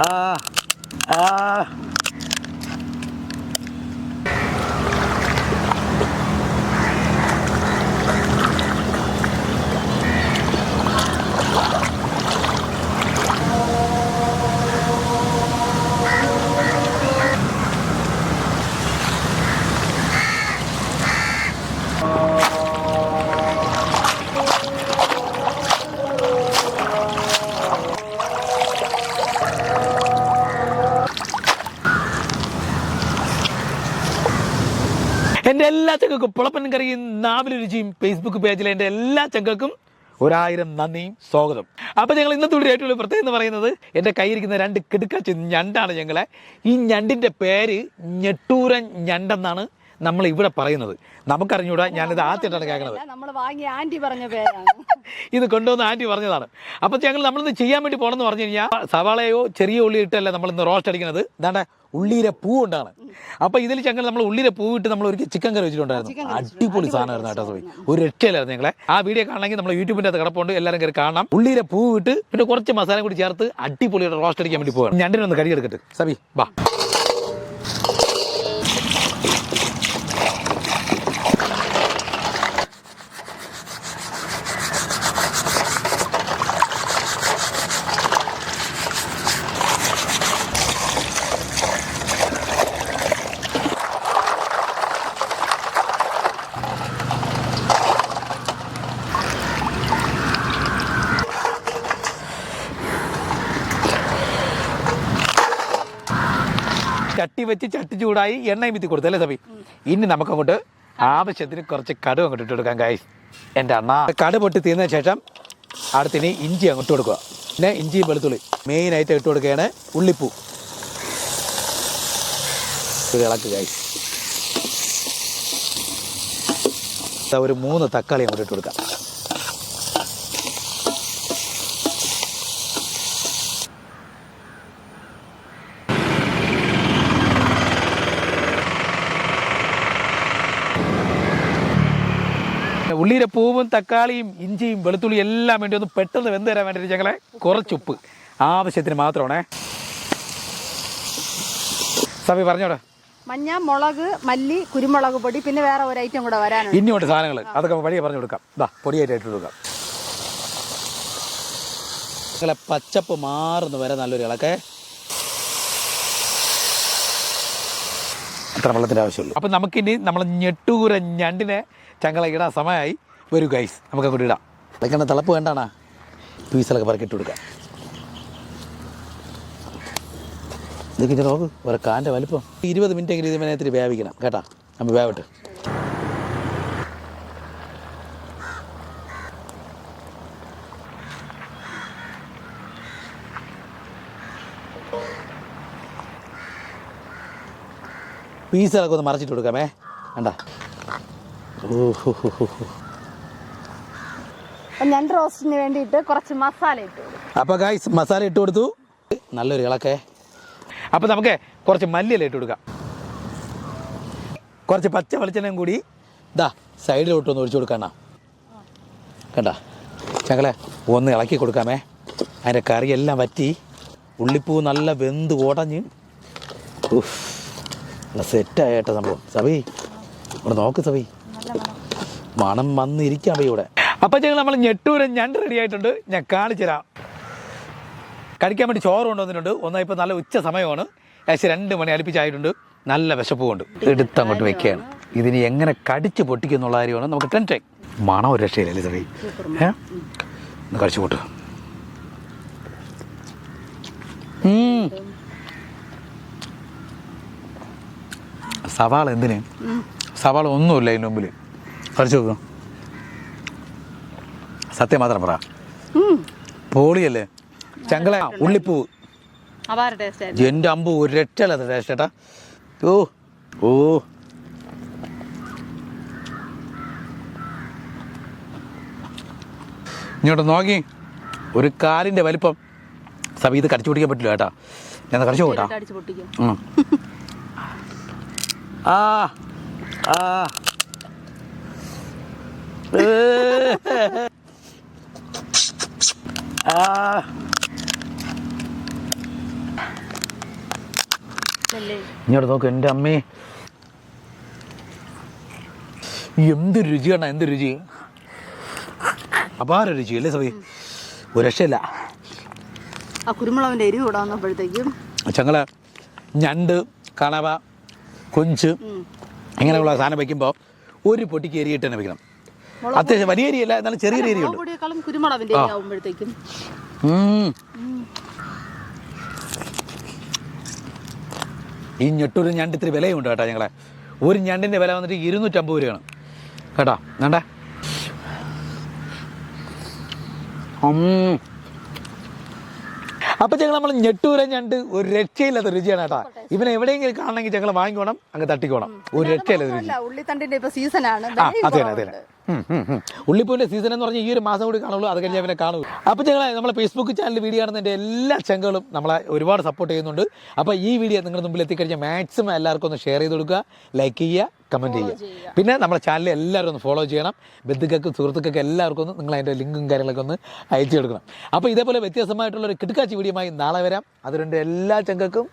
ആ ആ എന്റെ എല്ലാ ചങ്ങൾക്കും പുളപ്പൻ കറിയും നാവിൽ രുചിയും ഫേസ്ബുക്ക് പേജിലെ എന്റെ എല്ലാ ചങ്ങൾക്കും ഒരായിരം നന്ദിയും സ്വാഗതം. അപ്പോൾ ഞങ്ങൾ ഇന്നത്തെ വലിയ പ്രത്യേകത എന്ന് പറയുന്നത് എന്റെ കയ്യിരിക്കുന്ന രണ്ട് കിടുക്കാച്ച ഞണ്ടാണ് ഞങ്ങളെ. ഈ ഞണ്ടിന്റെ പേര് ഞെട്ടൂരൻ ഞണ്ടെന്നാണ് നമ്മൾ ഇവിടെ പറയുന്നത്. നമുക്കറിഞ്ഞൂടാ ഞാനിത് ആദ്യമായിട്ടാണ് കേൾക്കുന്നത്. നമ്മൾ വാങ്ങിയ ആന്റി പറഞ്ഞ പേരാണ്. ഇത് കൊണ്ടുവന്ന് ആന്റി പറഞ്ഞതാണ്. അപ്പോൾ ഞങ്ങൾ നമ്മളിന്ന് ചെയ്യാൻ വേണ്ടി പോണെന്ന് പറഞ്ഞു കഴിഞ്ഞാൽ സവാളയോ ചെറിയ ഉള്ളി ഇട്ടല്ല നമ്മളിന്ന് റോസ്റ്റ് അടിക്കുന്നത്? ഇതാണ്ട് ഉള്ളിയിലെ പൂ കൊണ്ടാണ്. അപ്പോൾ ഇതിൽ ചങ്ങൾ നമ്മൾ ഉള്ളിയിലെ പൂ ഇട്ട് നമ്മൾ ഒരു ചിക്കൻ കറി വെച്ചിട്ടുണ്ടായിരുന്നു അടിപൊളി സാധനമായിരുന്നു കേട്ടോ സോയി. ഒരു രക്ഷയിലായിരുന്നു ഞങ്ങളെ. ആ വീഡിയോ കാണണമെങ്കിൽ നമ്മൾ യൂട്യൂബിന്റെ അകത്ത് കിടപ്പുണ്ട്. എല്ലാവരും കയറി കാണാം ഉള്ളിയിലെ പൂ ഇട്ട് പിന്നെ കുറച്ച് മസാല കൂടി ചേർത്ത് അടിപൊളിയായിട്ട് റോസ്റ്റ് അടിക്കാൻ വേണ്ടി പോകാം ഞണ്ടിനൊന്ന് കടി എടുക്കട്ടെ. സബി. വാ ചട്ടി വെച്ച് ചട്ടി ചൂടായി എണ്ണയും വിത്തി കൊടുത്തു അല്ലേ സബി ഇനി നമുക്കങ്ങോട്ട് ആവശ്യത്തിന് കുറച്ച് കടുവ് അങ്ങോട്ട് ഇട്ട് കൊടുക്കാൻ കായ് എന്റെ അണ്ണ. കടു പൊട്ടി തീർന്ന ശേഷം അടുത്തിനി ഇഞ്ചി അങ്ങോട്ട് കൊടുക്കുക. പിന്നെ ഇഞ്ചിയും വെളുത്തുള്ളി മെയിനായിട്ട് ഇട്ട് കൊടുക്കുകയാണ് ഉള്ളിപ്പൂ. ഇളക്ക് ഗായ് ഒരു മൂന്ന് തക്കാളി അങ്ങോട്ട് ഇട്ട് കൊടുക്കാം. ഉള്ളിയുടെ പൂവും തക്കാളിയും ഇഞ്ചിയും വെളുത്തുള്ളിയും എല്ലാം വേണ്ടി ഒന്ന് പെട്ടെന്ന് വെന്ത് തരാൻ വേണ്ടിയിട്ട് ഞങ്ങളെ കുറച്ച് ഉപ്പ് ആവശ്യത്തിന് മാത്രമാണേ. സഭി പറഞ്ഞോടെ. മഞ്ഞ മുളക് മല്ലി കുരുമുളക് പൊടി പിന്നെ വേറെ ഒരു ഐറ്റം കൂടെ വരാനുണ്ട്. ഇനിയുണ്ട് സാധനങ്ങൾ അതൊക്കെ വഴിയെ പറഞ്ഞു കൊടുക്കാം. ഇതാ പൊടിയായിട്ട് ഇട്ട് കൊടുക്കാം. പച്ചപ്പ് മാറുന്ന വരെ നല്ലൊരു ഇളക്കെ. അത്ര വെള്ളത്തിന്റെ ആവശ്യമുള്ളൂ. അപ്പം നമുക്കിനി നമ്മൾ ഞെട്ടൂര ഞണ്ടിനെ ചങ്ങള ഇടാൻ സമയമായി. വരൂ ഗൈസ് നമുക്ക് അങ്ങോട്ട് ഇടാം. അതൊക്കെയാണ് തിളപ്പ് വേണ്ടാണ്. പീസിലൊക്കെ പറക്കിട്ട് കൊടുക്കാം. ഇതൊക്കെ ഇതിന്റെ നോക്ക് ഒരു കാന്റെ വലിപ്പം. ഇരുപത് മിനിറ്റ് എങ്കിലും ഇതിനെ ഇത്തിരി വേവിക്കണം. കേട്ടാ? നമ്മൾ വേവട്ടെ. പീസുകളൊക്കെ ഒന്ന് മറച്ചിട്ട് കൊടുക്കാമേ. വേണ്ട അപ്പൊ ഞണ്ട് റോസ്റ്റിന് വേണ്ടിയിട്ട് കുറച്ച് മസാല ഇട്ട് അപ്പോൾ ഗായ്സ് മസാല ഇട്ട് കൊടുത്തു. നല്ലൊരു ഇളക്കേ. അപ്പോൾ നമുക്ക് കുറച്ച് മല്ലിയില ഇട്ട് കൊടുക്കാം. കുറച്ച് പച്ച വെളിച്ചെണ്ണയും കൂടി ഇതാ സൈഡിലോട്ട് ഒന്ന് ഒഴിച്ചു കൊടുക്കണ കണ്ട? ഞങ്ങളെ ഒന്ന് ഇളക്കി കൊടുക്കാമേ. അതിന്റെ കറിയെല്ലാം വറ്റി. ഉള്ളിപ്പൂ നല്ല വെന്ത് ഉടഞ്ഞ്. ഉഫ്, നല്ല സെറ്റായ കേട്ടോ സംഭവം. സബി ഇവിടെ നോക്ക് സബി മണം വന്നിരിക്കാം അബി ഇവിടെ. അപ്പം ഞങ്ങൾ നമ്മൾ ഞെട്ടൂരൻ ഞണ്ട് റെഡി ആയിട്ടുണ്ട്. ഞാൻ കാണിച്ചു തരാം. കഴിക്കാൻ വേണ്ടി ചോറ് കൊണ്ടുവന്നിട്ടുണ്ട്. ഒന്നാ ഇപ്പോൾ നല്ല ഉച്ച സമയമാണ്. ഏകദേശം രണ്ട് മണി അടുപ്പിച്ചായിട്ടുണ്ട്. നല്ല വിശപ്പുമുണ്ട്. എടുത്തങ്ങോട്ട് വെക്കുകയാണ്. ഇതിന് എങ്ങനെ കടിച്ച് പൊട്ടിക്കും എന്നുള്ള കാര്യമാണ് നമുക്ക് ടെൻഷൻ മണം ഒരു രക്ഷയില്ലല്ലേ സബി ഏ? കടിച്ചു കഴിച്ചു കൂട്ട് ഉം. സവാള എന്തിന്? സവാള ഒന്നുമില്ല അതിന് മുമ്പിൽ കഴിച്ചു നോക്കും. സത്യം മാത്രം പറ. പോളിയല്ലേ? ചങ്കള ഉള്ളിപ്പൂ. എന്റെ അമ്പ് ഒരു രക്ഷല്ലാത്ത ടേസ്റ്റ് ചേട്ടാ ഓ ഓ. ഇങ്ങോട്ട് നോക്കി. ഒരു കാലിന്റെ വലിപ്പം. സബീത് ഇത് കടിച്ചു പിടിക്കാൻ പറ്റില്ല കേട്ടാ ഞാൻ കടിച്ചു പോട്ടാ. ആ ആ. ആ. ഇങ്ങോട്ട് നോക്ക് എന്റെ അമ്മേ. എന്ത് രുചിയാണ് എന്ത് രുചി? അപാര രുചി അല്ലേ സഭി ഒരു രക്ഷയില്ല. ആ എരിവ് കൂടെ വന്നപ്പോഴത്തേക്കും ഞണ്ട് കണവ കൊഞ്ച്. ഇങ്ങനെയുള്ള സാധനം വയ്ക്കുമ്പോൾ ഒരു പൊട്ടിക്ക് എരിയിട്ട് തന്നെ വെക്കണം. അത്യാവശ്യം വലിയ എരിയല്ല എന്നാലും ചെറിയ എരിയുണ്ട്. ഈ ഞെട്ടൊരു ഞണ്ട് ഇത്തിരി വിലയുണ്ട് കേട്ടോ ഞങ്ങളെ. ഒരു ഞണ്ടിന്റെ വില വന്നിട്ട് ഇരുന്നൂറ്റമ്പത് രൂപയാണ്. കേട്ടോ വേണ്ടേ? അപ്പം ഞങ്ങൾ നമ്മൾ ഞെട്ടൂര ഞണ്ട് ഒരു രക്ഷയില്ലാത്ത രുചിയാണ് കേട്ടോ. ഇവനെ എവിടെയെങ്കിലും കാണണമെങ്കിൽ ഞങ്ങൾ വാങ്ങിക്കോണം അങ്ങ് തട്ടിക്കോണം. ഒരു രക്ഷയില്ലാത്ത രുചി. ഉള്ളിത്തണ്ടിന്റെ ഇപ്പൊ സീസണാണ് ആ അതെ അതെ ഉള്ളിപ്പൂവിന്റെ സീസൺ എന്ന് പറഞ്ഞാൽ ഈ ഒരു മാസം കൂടി കാണുള്ളൂ അത് കഴിഞ്ഞ് അവനെ കാണൂ അപ്പോൾ ഞങ്ങൾ നമ്മളെ ഫേസ്ബുക്ക് ചാനൽ വീഡിയോ കാണുന്നതിന്റെ എല്ലാ ചങ്കളും നമ്മളെ ഒരുപാട് സപ്പോർട്ട് ചെയ്യുന്നുണ്ട്. അപ്പോൾ ഈ വീഡിയോ നിങ്ങളുടെ മുമ്പിൽ എത്തിക്കഴിഞ്ഞാൽ മാക്സിമം എല്ലാവർക്കും ഒന്ന് ഷെയർ ചെയ്ത് കൊടുക്കുക ലൈക്ക് ചെയ്യുക കമന്റ് ചെയ്യുക. പിന്നെ നമ്മുടെ ചാനൽ എല്ലാവരും ഒന്ന് ഫോളോ ചെയ്യണം. ബന്ധുക്കൾക്കും സുഹൃത്തുക്കൾക്കും എല്ലാവർക്കും ഒന്ന് നിങ്ങൾ അതിന്റെ ലിങ്കും കാര്യങ്ങളൊക്കെ ഒന്ന് അയച്ചു കൊടുക്കണം. അപ്പോൾ ഇതേപോലെ വ്യത്യസ്തമായിട്ടുള്ള ഒരു കിടക്കാച്ചി വീഡിയോമായി നാളെ വരാം. അതുകൊണ്ട് എല്ലാ ചങ്കൾക്കും